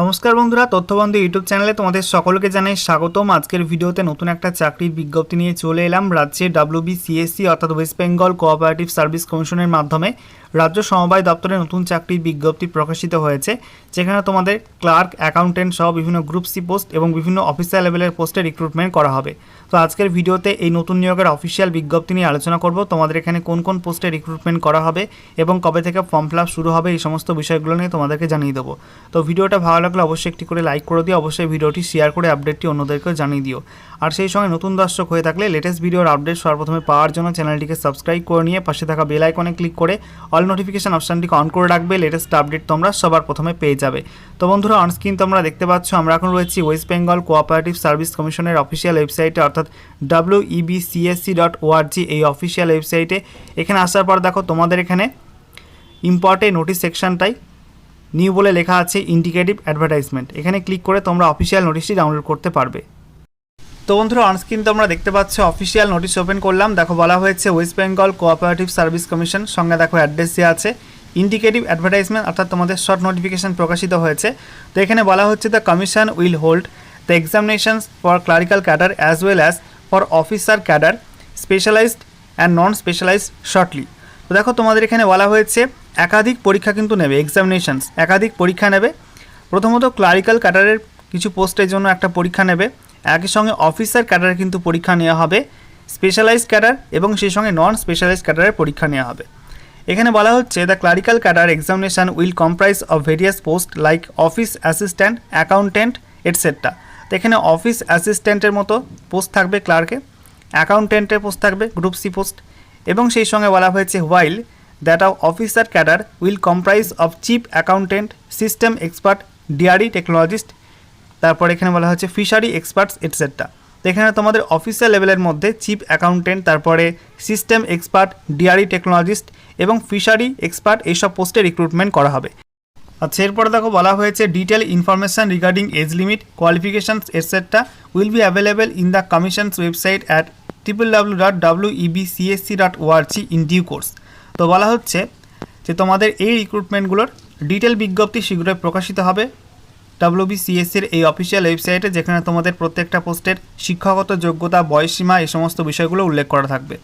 নমস্কার বন্ধুরা, তথ্যবন্ধু ইউটিউব চ্যানেলে তোমাদের সকলকে জানাই স্বাগতম। আজকের ভিডিওতে নতুন একটা চাকরির বিজ্ঞপ্তি নিয়ে চলে এলাম রাজ্যে W B C S C অর্থাৎ ওয়েস্ট বেঙ্গল কোঅপারেটিভ সার্ভিস কমিশনের মাধ্যমে। রাজ্য সমবায় দপ্তরে নতুন চাকরির বিজ্ঞপ্তি প্রকাশিত হয়েছে, যেখানে তোমাদের ক্লার্ক, অ্যাকাউন্টেন্ট সহ বিভিন্ন গ্রুপ সি পোস্ট এবং বিভিন্ন অফিসিয়াল লেভেলের পোস্টে রিক্রুটমেন্ট করা হবে। তো আজকের ভিডিওতে এই নতুন নিয়োগের অফিসিয়াল বিজ্ঞপ্তি নিয়ে আলোচনা করব, তোমাদের এখানে কোন কোন পোস্টে রিক্রুটমেন্ট করা হবে এবং কবে থেকে ফর্ম ফিল শুরু হবে এই সমস্ত বিষয়গুলো নিয়ে তোমাদেরকে জানিয়ে দেবো। তো ভিডিওটা ভালো লাগলে অবশ্যই একটি করে লাইক করে দিও। অবশ্যই ভিডিওটি শেয়ার করে আপডেটটি অন্যদেরকেও জানিয়ে দিও। আর সেই সঙ্গে নতুন দর্শক হয়ে থাকলে লেটেস্ট ভিডিওর আপডেট সর্বপ্রথমে পাওয়ার জন্য চ্যানেলটিকে সাবস্ক্রাইব করে নিয়ে পাশে থাকা বেল আইকনে ক্লিক করে অল নোটিফিকেশন অপশানটিকে অন করে রাখবে। লেটেস্ট আপডেট তোমরা সবার প্রথমে পেয়ে যাবে। তো বন্ধুরা অনস্ক্রিন তোমরা দেখতে পাচ্ছ, আমরা এখন রয়েছি ওয়েস্ট বেঙ্গল কোঅপারেটিভ সার্ভিস কমিশনের অফিসিয়াল ওয়েবসাইটে অর্থাৎ W E B C S C dot O R G এই অফিসিয়াল ওয়েবসাইটে এখানে আসার পর দেখো, তোমাদের এখানে ইম্পর্টেন্ট নোটিস সেকশনটাই নিউ বলে লেখা আছে ইন্ডিকেটিভ অ্যাডভার্টাইজমেন্ট। এখানে ক্লিক করে তোমরা অফিসিয়াল নোটিশটি ডাউনলোড করতে পারবে। তো বন্ধুরা, অনস্ক্রিন তোমরা দেখতে পাচ্ছ, অফিসিয়াল নোটিশ ওপেন করলাম। দেখো, বলা হয়েছে West Bengal cooperative service commission. সঙ্গে দেখো অ্যাড্রেস দেওয়া আছে, ইন্ডিকেটিভ অ্যাডভার্টাইজমেন্ট, অর্থাৎ তোমাদের শর্ট নোটিফিকেশন প্রকাশিত হয়েছে। তো এখানে বলা হচ্ছে the commission will hold the examinations for clerical cadre as well as for officer cadre specialised and non specialised shortly তো দেখো, তোমাদের এখানে বলা হয়েছে একাধিক পরীক্ষা কিন্তু নেবে এক্সামিনেশনস একাধিক পরীক্ষা নেবে। প্রথমত ক্লারিক্যাল ক্যাডারের কিছু পোস্টের জন্য একটা পরীক্ষা নেবে। একই সঙ্গে অফিসার ক্যাডারের কিন্তু পরীক্ষা নেওয়া হবে। স্পেশালাইজড ক্যাডার এবং সেই সঙ্গে নন স্পেশালাইজড ক্যাডারের পরীক্ষা নেওয়া হবে। এখানে বলা হচ্ছে the clerical cadre examination will comprise of various post like office assistant accountant etcetera তো এখানে অফিস অ্যাসিস্ট্যান্টের মতো পোস্ট থাকবে ক্লার্কে অ্যাকাউন্টেন্টের পোস্ট থাকবে গ্রুপ সি পোস্ট এবং সেই সঙ্গে বলা হয়েছে while that of officer cadre will comprise of chief accountant system expert dairy technologist তারপর এখানে বলা হচ্ছে ফিশারি এক্সপার্টস এটসেট্রা তো এখানে তোমাদের অফিসিয়াল লেভেলের মধ্যে চিফ অ্যাকাউন্টেন্ট তারপরে সিস্টেম এক্সপার্ট ডিআরই টেকনোলজিস্ট এবং ফিশারি এক্সপার্ট এইসব পোস্টে রিক্রুটমেন্ট করা হবে। আচ্ছা এরপর দেখো বলা হয়েছে detail information regarding age limit qualifications etcetera will be available in the commission's website at triple W dot W E B C S C dot O R G in due course তো বলা হচ্ছে যে তোমাদের এই রিক্রুটমেন্টগুলোর detail বিজ্ঞপ্তি শীঘ্রই প্রকাশিত হবে। ডাব্লিউবিসিএসসির এই অফিসিয়াল ওয়েবসাইটে যেখানে তোমাদের প্রত্যেকটা পোস্টের শিক্ষাগত যোগ্যতা বয়সীমা এই সমস্ত বিষয়গুলো উল্লেখ করা থাকবে।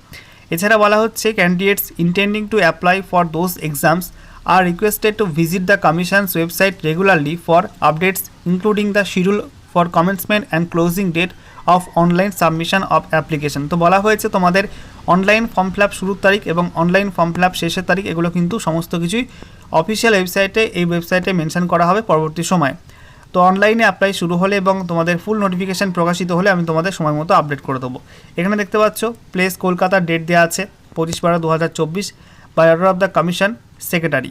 এছাড়া বলা হচ্ছে candidates intending to apply for those exams are requested to visit the commission's website regularly for updates including the schedule for commencement and closing date of online submission of application তো বলা হয়েছে, তোমাদের অনলাইন ফর্ম ফিল শুরুর তারিখ এবং online form fill শেষের তারিখ, এগুলো কিন্তু সমস্ত কিছুই অফিসিয়াল ওয়েবসাইটে এই ওয়েবসাইটে মেনশন করা হবে পরবর্তী সময়। তো অনলাইনে অ্যাপ্লাই শুরু হলে এবং তোমাদের ফুল নোটিফিকেশান প্রকাশিত হলে আমি তোমাদের সময় মতো আপডেট করে দেবো। এখানে দেখতে পাচ্ছ প্লেস কলকাতার ডেট দেওয়া আছে, পঁচিশ বারো দু হাজার চব্বিশ by order of the commission secretary